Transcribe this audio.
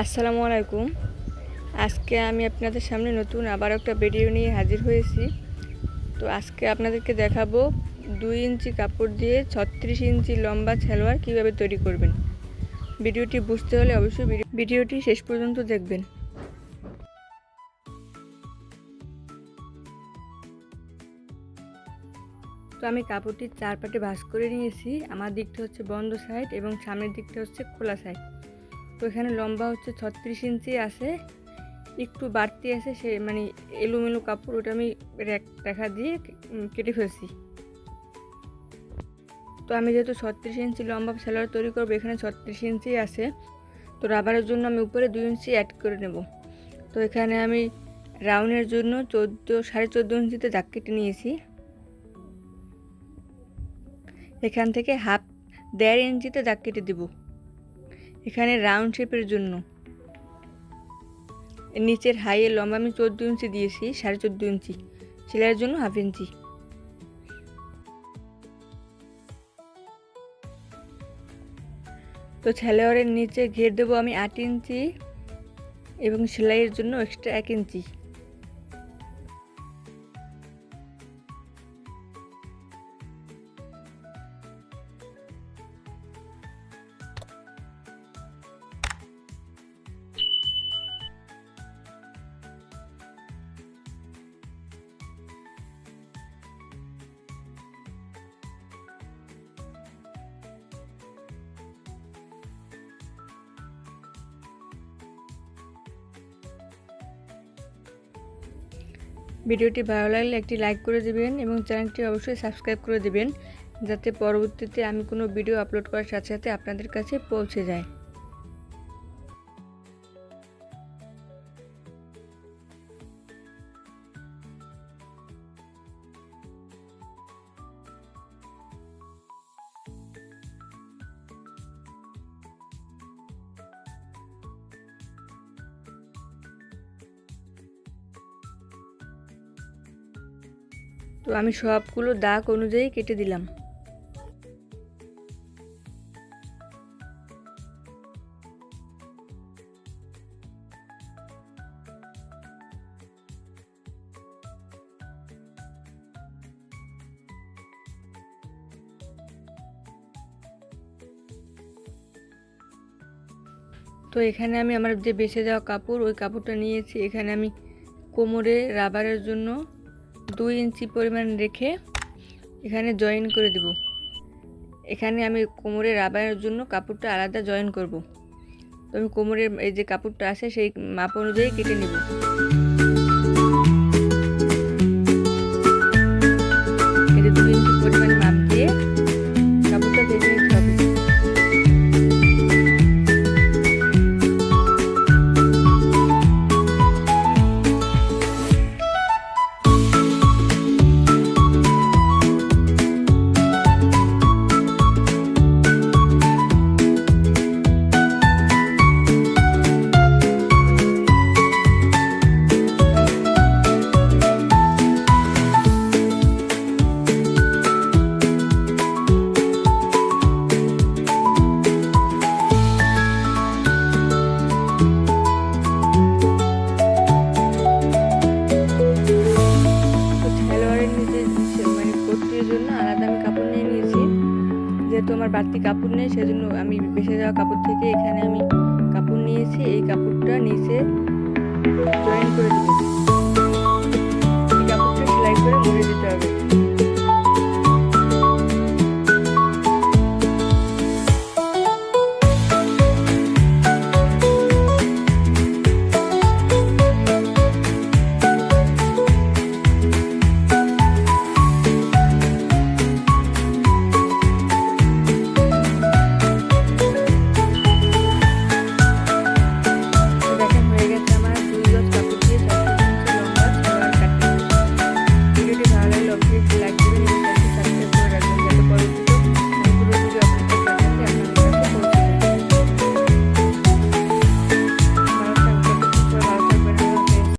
আসসালামু আলাইকুম। আজকে আমি আপনাদের সামনে নতুন আবার একটা ভিডিও নিয়ে হাজির হয়েছি। তো আজকে আপনাদেরকে দেখাবো দুই ইঞ্চি কাপড় দিয়ে ছত্রিশ ইঞ্চি লম্বা সালোয়ার কীভাবে তৈরি করবেন। ভিডিওটি বুঝতে হলে অবশ্যই ভিডিওটি শেষ পর্যন্ত দেখবেন। তো আমি কাপড়টি চার পাটে ভাঁজ করে নিয়েছি। আমার দিকটা হচ্ছে বন্ধ সাইড এবং সামনের দিকটা হচ্ছে খোলা সাইড। তো এখানে লম্বা হচ্ছে ছত্রিশ ইঞ্চি আছে, একটু বাড়তি আছে সে মানে এলোমেলো কাপড় ওটা আমি র্যাক দেখা দিয়ে কেটে ফেলছি। তো আমি যেহেতু ছত্রিশ ইঞ্চি লম্বা সালোয়ার তৈরি করব, এখানে ছত্রিশ ইঞ্চি আছে। তো রাবারের জন্য আমি উপরে দুই ইঞ্চি অ্যাড করে নেব। তো এখানে আমি রাউন্ডের জন্য চোদ্দ, সাড়ে চোদ্দ ইঞ্চিতে দাগ কেটে নিয়েছি। এখান থেকে হাফ দেড় ইঞ্চিতে দাগ কেটে দেবো। এখানে রাউন্ড শেপের জন্য। নিচের হাইয়ে লম্বা আমি চোদ্দ ইঞ্চি দিয়েছি, সাড়ে চোদ্দ ইঞ্চি। সেলাইয়ের জন্য হাফ ইঞ্চি। তো ছেলেওয়ারের নিচে ঘের দেবো আমি আট ইঞ্চি এবং সেলাইয়ের জন্য এক্সট্রা এক ইঞ্চি। ভিডিওটি ভালো লাগলে একটি লাইক করে দেবেন এবং চ্যানেলটি অবশ্যই সাবস্ক্রাইব করে দেবেন, যাতে পরবর্তীতে আমি কোনো ভিডিও আপলোড করার সাথে সাথে আপনাদের কাছে পৌঁছে যায়। তো আমি সবগুলো দাগ অনুযায়ী কেটে দিলাম। তো এখানে আমি আমার যে বেছে যাওয়া কাপড়, ওই কাপড়টা নিয়েছি। এখানে আমি কোমরে, রাবারের জন্য দুই ইঞ্চি পরিমাণ রেখে এখানে জয়েন করে দেব। এখানে আমি কোমরে রাবারের জন্য কাপড়টা আলাদা জয়েন করব। তো আমি কোমরের এই যে কাপড়টা আছে, সেই মাপ অনুযায়ী কেটে নেব। যেহেতু আমার বাড়তি কাপড় নেই, সেজন্য আমি বেসে যাওয়া কাপড় থেকে এখানে আমি কাপড় নিয়েছি। এই কাপড়টা নিচে জয়েন করে